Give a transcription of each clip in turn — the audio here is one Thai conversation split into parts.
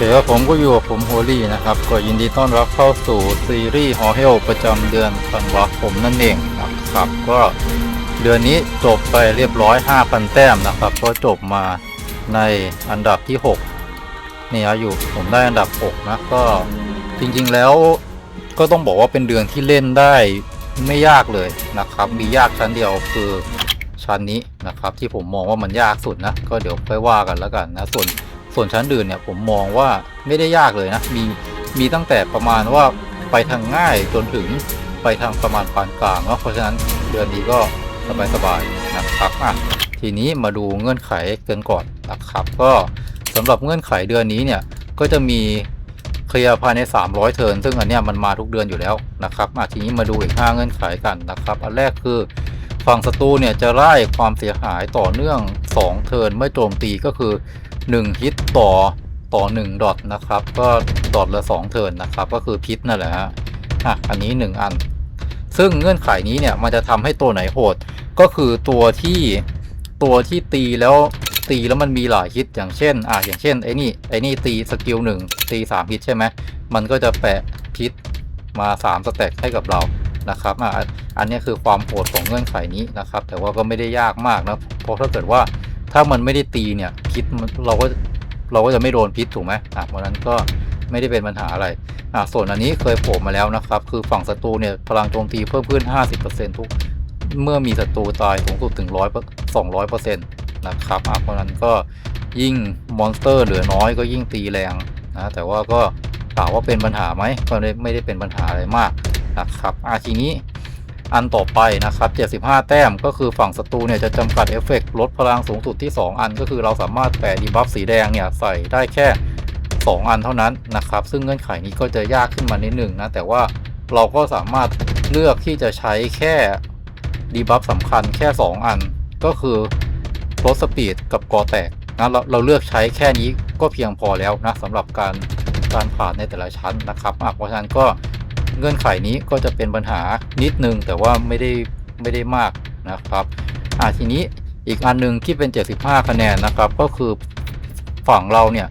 เคครับผมก็อยู่กับผมโฮลี่นะครับ ก็ยินดีต้อนรับเข้าสู่ซีรีส์ฮอเฮลประจำเดือนธันวาคมนั่นเองนะครับ ก็เดือนนี้จบไปเรียบร้อย 5,000 แต้มนะครับ ก็จบมาในอันดับที่ 6 เนี่ยอยู่ผมได้อันดับ 6 นะ ก็จริงๆแล้วก็ต้องบอกว่าเป็นเดือนที่เล่นได้ไม่ยากเลยนะครับ มียากชั้นเดียวคือชั้นนี้นะครับ ที่ผมมองว่ามันยากสุดนะ ก็เดี๋ยวค่อยว่ากันแล้วกันนะส่วน ส่วนชั้นอื่นเนี่ยผมมองว่าไม่ได้ยากเลยนะ มีมีตั้งแต่ประมาณว่าไปทางง่ายจนถึงไปทางประมาณปานกลางเนาะเพราะฉะนั้นเดือนนี้ก็สบายๆนะครับอะทีนี้มาดูเงื่อนไขกันก่อนนะครับ ก็สำหรับเงื่อนไขเดือนนี้เนี่ยก็จะมีเคลียร์ภายใน 300 เทิร์นซึ่งอันเนี้ยมันมาทุกเดือนอยู่แล้วนะครับอะทีนี้มาดูอีก 5 เงื่อนไขกันนะครับ อันแรกคือฝั่งศัตรูเนี่ยจะไล่ความเสียหายต่อเนื่อง 2 เทิร์นเมื่อโจมตีก็คือ 1ฮิตต่อต่อ1ดอทนะครับ ก็ดอทละ2เทิร์นนะครับ ก็คือพิษนั่นแหละฮะอะอันนี้ 1 อัน ซึ่งเงื่อนไขนี้เนี่ยมันจะทำให้ตัวไหนโหด ก็คือตัวที่ตัวที่ตีแล้วตีแล้วมันมีหลายฮิตอย่างเช่นอะอย่างเช่นไอ้นี่ไอ้นี่ตีสกิลหนึ่งตี3ฮิตใช่ไหมมันก็จะแปะพิษมา3สแต็กให้กับเรานะครับอะอันนี้คือความโหดของเงื่อนไขนี้นะครับ แต่ว่าก็ไม่ได้ยากมากนะเพราะถ้าเกิดว่า ถ้ามันไม่ได้ตีเนี่ยพิษเราก็เราก็จะไม่โดนพิษถูกไหมอะเพราะนั้นก็ไม่ได้เป็นปัญหาอะไรอะส่วนอันนี้เคยโผล่มาแล้วนะครับ คือฝั่งศัตรูเนี่ยพลังโจมตีเพิ่มขึ้น 50%ทุก เมื่อมีศัตรูตายสูงสุดถึงร้อยสองร้อยเปอร์เซ็นต์นะครับอะเพราะนั้นก็ยิ่งมอนสเตอร์เหลือน้อยก็ยิ่งตีแรงนะแต่ว่าก็ถามว่าเป็นปัญหาไหมก็ไม่ได้ไม่ได้เป็นปัญหาอะไรมากนะครับอะทีนี้ อันต่อไปนะครับ 75 แต้มก็คือฝั่งศัตรูเนี่ยจะจำกัดเอฟเฟกต์ลดพลังสูงสุดที่ 2 อันก็คือเราสามารถแปะดีบัฟสีแดงเนี่ยใส่ได้แค่ 2 อันเท่านั้นนะครับ ซึ่งเงื่อนไขนี้ก็จะยากขึ้นมานิดหนึ่งนะ แต่ว่าเราก็สามารถเลือกที่จะใช้แค่ดีบัฟสำคัญแค่ 2 อัน ก็คือลดสปีดกับกอแตกนะเราเราเลือกใช้แค่นี้ก็เพียงพอแล้วนะสำหรับการการผ่านในแต่ละชั้นนะครับอะเพราะฉะนั้นก็ เงื่อนไขนี้ก็จะเป็นปัญหานิดนึง แต่ว่าไม่ได้ไม่ได้มากนะครับอ่าทีนี้อีกอันหนึงที่เป็น 75 คะแนนนะครับ ก็คือฝั่งเราเนี่ย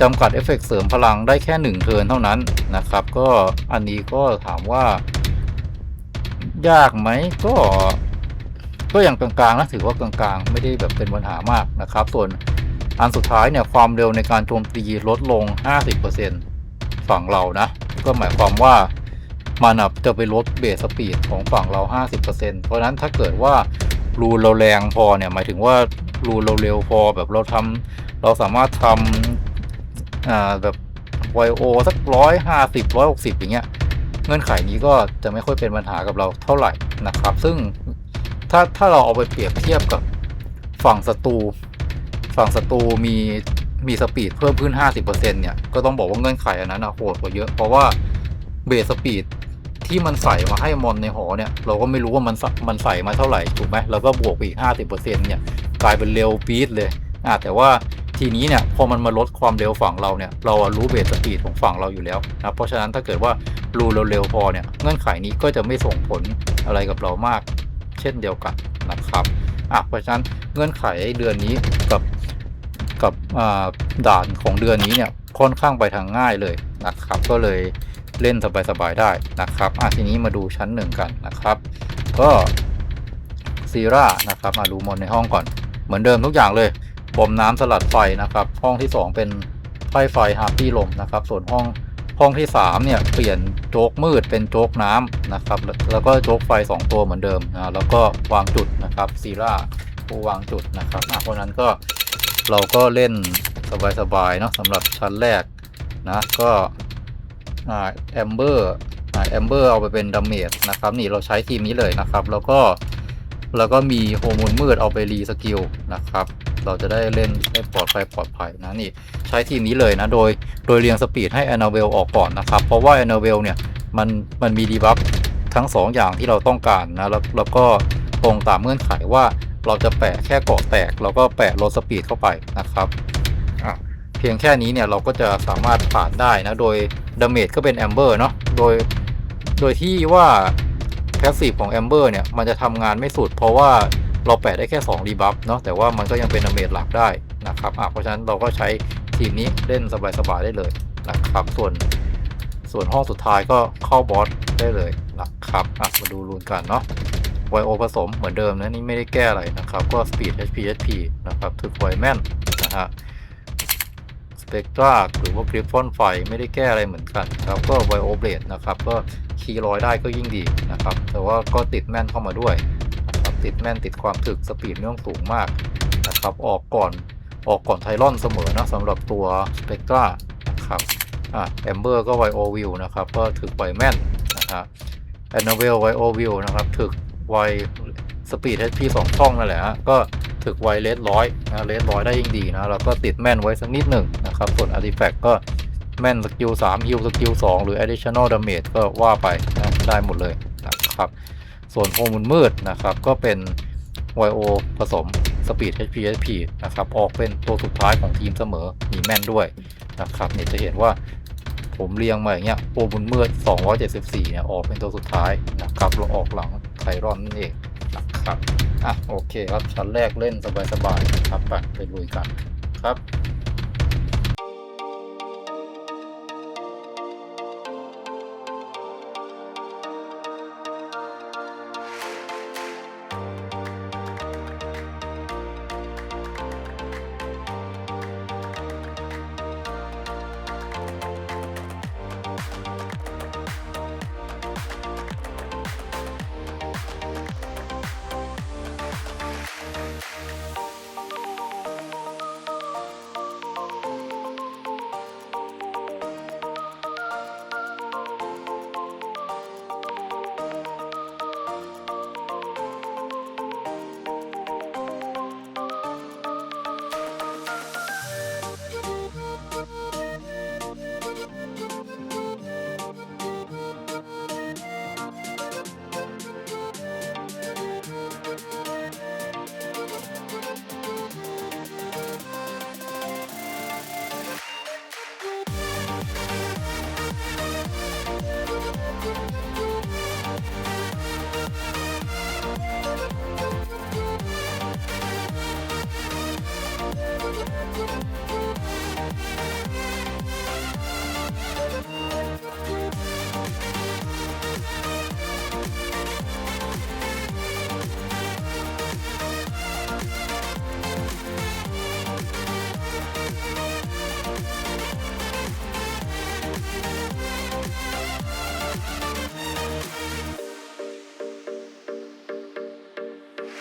จำกัดเอฟเฟกต์เสริมพลังได้แค่ 1 เทิร์นเท่านั้นนะครับ ก็อันนี้ก็ถามว่า ยากไหมก็ก็อย่างกลางๆนะถือว่ากลางๆ ไม่ได้แบบเป็นปัญหามากนะครับ ส่วนอันสุดท้ายเนี่ยความเร็วในการโจมตีลดลง 50%ฝั่งเรานะ ก็หมายความว่า มันจะไปลดเบสสปีดของฝั่งเรา 50%เพราะนั้นถ้าเกิดว่ารูเราแรงพอเนี่ยหมายถึงว่ารูเราเร็วพอแบบเราทำเราสามารถทำอ่าแบบไวโอสักร้อยห้าสิบร้อยหกสิบอย่างเงี้ยเงื่อนไขนี้ก็จะไม่ค่อยเป็นปัญหากับเราเท่าไหร่นะครับ ซึ่งถ้าถ้าเราเอาไปเปรียบเทียบกับฝั่งศัตรูฝั่งศัตรูมีมีสปีดเพิ่มขึ้น 50%เนี่ย ก็ต้องบอกว่าเงื่อนไขอันนั้นโหดกว่าเยอะ เพราะว่าเบสสปีด ที่มันใส่มาให้มอนในหอเนี่ย เราก็ไม่รู้ว่ามันมันใส่มาเท่าไหร่ถูกไหมแล้วก็บวกไปอีก50%เปอร์เซ็นเนี่ยกลายเป็นเร็วปี๊ดเลยอะแต่ว่าทีนี้เนี่ยพอมันมาลดความเร็วฝั่งเราเนี่ยเรารู้เบสสปีดของฝั่งเราอยู่แล้วนะเพราะฉะนั้นถ้าเกิดว่ารูเราเร็วพอเนี่ยเงื่อนไขนี้ก็จะไม่ส่งผลอะไรกับเรามาก เช่นเดียวกันนะครับอะเพราะฉะนั้นเงื่อนไขเดือนนี้กับกับอ่าด่านของเดือนนี้เนี่ยค่อนข้างไปทางง่ายเลยนะครับก็เลย เล่นสบายๆได้นะครับอะทีนี้มาดูชั้นหนึ่งกันนะครับ ก็ซีร่านะครับมาดูมอนในห้องก่อน เหมือนเดิมทุกอย่างเลยบอมน้ำสลัดไฟนะครับ ห้องที่ 2 เป็นไฟไฟฮาร์ปี้ลมนะครับ ส่วนห้องห้องที่3เนี่ยเปลี่ยนโจ๊กมืดเป็นโจ๊กน้ำนะครับ แล้วก็โจ๊กไฟ 2 ตัวเหมือนเดิมนะแล้วก็วางจุดนะครับซีร่าผู้วางจุดนะครับอะเพราะนั้นก็เราก็เล่นสบายๆเนาะสำหรับชั้นแรกนะก็ แอมเบอร์แอมเบอร์เอาไปเป็นดาเมจนะครับ นี่เราใช้ทีมนี้เลยนะครับ แล้วก็แล้วก็มีโฮอร์โมนมืดเอาไปรีสกิลนะครับ เราจะได้เล่นให้ปลอดภัยปลอดภัยนะนี่ใช้ทีมนี้เลยนะ โดยโดยเรียงสปีดให้แอนนาเวลออกก่อนนะครับ เพราะว่าแอนนาเวลเนี่ยมันมันมีดีบัฟทั้ง 2 อย่างที่เราต้องการนะ แล้วแล้วก็ตรงตามเงื่อนไขว่าเราจะแปะแค่เกาะแตก แล้วก็แปะลดสปีดเข้าไปนะครับ พียงแค่นี้เนี่ยเราก็จะสามารถผ่านได้นะโดยดาเมจก็เป็นแอมเบอร์เนาะโดยโดยที่ว่าแพสซีฟของแอมเบอร์เนี่ยมันจะทำงานไม่สุด เพราะว่าเราแปะได้แค่2รีบัฟเนาะแต่ว่ามันก็ยังเป็นดาเมจหลักได้นะครับอะเพราะฉะนั้นเราก็ใช้ทีมนี้เล่นสบายๆได้เลยนะครับส่วนส่วนห้องสุดท้ายก็เข้าบอสได้เลยนะครับอะมาดูรูนกันเนาะไวโอผสมเหมือนเดิมนะนี่ไม่ได้แก้อะไรนะครับ ก็ Speed HP HP นะครับถึกไวแม่นนะฮะ เปกตราหรือว่าคลิปฟอนไฟไม่ได้แก้อะไรเหมือนกันครับก็ไวโอเบลดนะครับก็คีย์ลอยได้ก็ยิ่งดีนะครับแต่ว่าก็ติดแม่นเข้ามาด้วยนะครับติดแม่นติดความถึกสปีดไม่องสูงมากนะครับออกก่อนออกก่อนไทรอนเสมอนะสำหรับตัว Spectra นะครับอะแอมเบอร์ก็ไวโอวิวนะครับก็ถึกไวแม่นนะฮะแอนนาเวลไวโอวิวนะครับถึกไวสปีด HP สองช่องนั่นแหละฮะก็ ถึกไวเลสร้อยนะเลสร้อยได้ยิ่งดีนะแล้วก็ติดแม่นไว้สักนิดหนึ่งนะครับ ส่วน Artifact ก็แม่นสกิล3ฮิลสกิล2หรือ additional damage ก็ว่าไปนะได้หมดเลยนะครับ ส่วนโฮมุนมืดนะครับ ก็เป็น YO ผสม Speed HP HP นะครับ ออกเป็นตัวสุดท้ายของทีมเสมอมีแม่นด้วยนะครับเนี่ยจะเห็นว่าผมเรียงมาอย่างเงี้ยโฮมุนมืด 274เนี่ยออกเป็นตัวสุดท้ายนะครับเราออกหลังไทรอนนั่นเอง นะครับ อะ โอเคครับชั้นแรกเล่นสบายๆนะครับไปไปลุยกันครับ